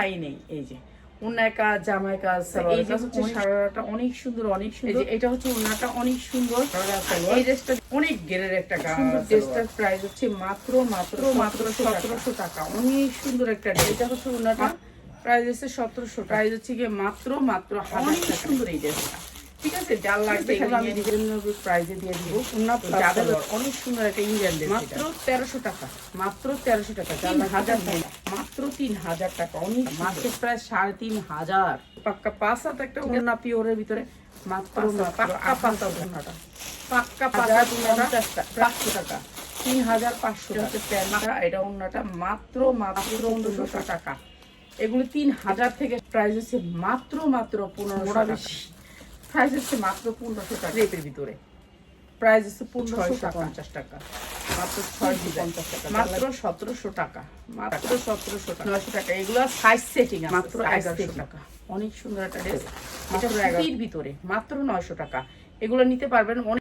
তাই নেই এই যে। ওনার কাজ জামাই কাজ এই যে হচ্ছে সারাটা অনেক সুন্দর অনেক সুন্দর। এটা হচ্ছে অনেক সুন্দর। এই ড্রেসটা অনেক গেরের একটা সুন্দর ড্রেসটার প্রাইস হচ্ছে মাত্র মাত্র মাত্র সতেরোশো টাকা। অনেক সুন্দর একটা ড্রেস। এটা হচ্ছে ওনাটা প্রাইস হচ্ছে সতেরোশো প্রাইস হচ্ছে গিয়ে মাত্র মাত্র অনেক সুন্দর এই ড্রেসটা। ঠিক আছে যার লাগবে এগুলো আমি দিয়ে দিব। যাদের অনেক সুন্দর একটা ইন্ডিয়ান ড্রেস মাত্র তেরোশো টাকা। মাত্র তেরোশো টাকা তিন হাজার মাত্র তিন হাজার টাকা অনেক মার্কেট প্রায় সাড়ে তিন হাজার। পাক্কা পাঁচ হাত একটা উন্না পিওরের ভিতরে মাত্র পাক্কা পাঁচ হাত পাক্কা পাঁচ হাত পাঁচশো টাকা। তিন হাজার পাঁচশো হচ্ছে প্যান্টটা এটা মাত্র মাত্র পনেরোশো টাকা। এগুলো তিন হাজার থেকে প্রাইস হচ্ছে মাত্র মাত্র পনেরোশো টাকা। প্রাইস হচ্ছে মাত্র পনেরোশো টাকা। রেপের ভিতরে। প্রাইস হচ্ছে পনেরোশো পঞ্চাশ টাকা। মাত্র ছয়শো পঞ্চাশ টাকা। মাত্র সতেরোশো টাকা। মাত্র সতেরোশো টাকা। নয়শো টাকা। এগুলো সাইজ সেটিং মাত্র এগারোশো টাকা। অনেক সুন্দর একটা ড্রেস সুতির ভিতরে। মাত্র নয়শো টাকা। এগুলো নিতে পারবেন অনেক